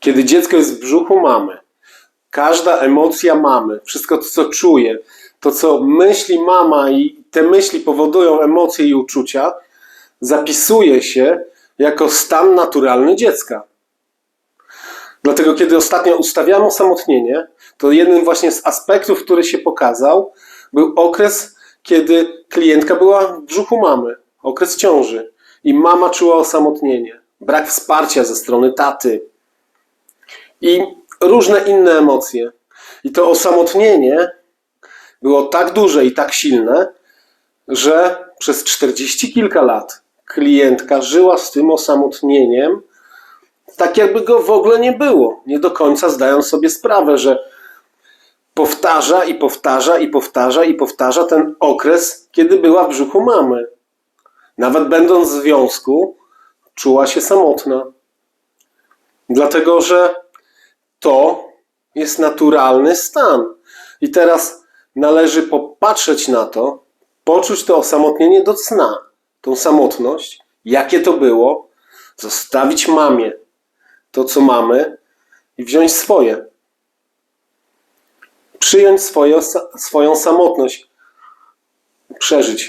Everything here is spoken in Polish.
Kiedy dziecko jest w brzuchu mamy, każda emocja mamy, wszystko to, co czuje, to, co myśli mama i te myśli powodują emocje i uczucia, zapisuje się jako stan naturalny dziecka. Dlatego, kiedy ostatnio ustawiano osamotnienie, to jednym właśnie z aspektów, który się pokazał, był okres, kiedy klientka była w brzuchu mamy, okres ciąży i mama czuła osamotnienie, brak wsparcia ze strony taty i różne inne emocje. I to osamotnienie było tak duże i tak silne, że przez 40 kilka lat klientka żyła z tym osamotnieniem, tak jakby go w ogóle nie było, nie do końca zdając sobie sprawę, że powtarza i powtarza i powtarza i powtarza ten okres, kiedy była w brzuchu mamy. Nawet będąc w związku, czuła się samotna. Dlatego, że to jest naturalny stan. I teraz należy popatrzeć na to, poczuć to osamotnienie do cna, tą samotność, jakie to było, zostawić mamie to, co mamy i wziąć swoje. Przyjąć swoje, swoją samotność, przeżyć ją.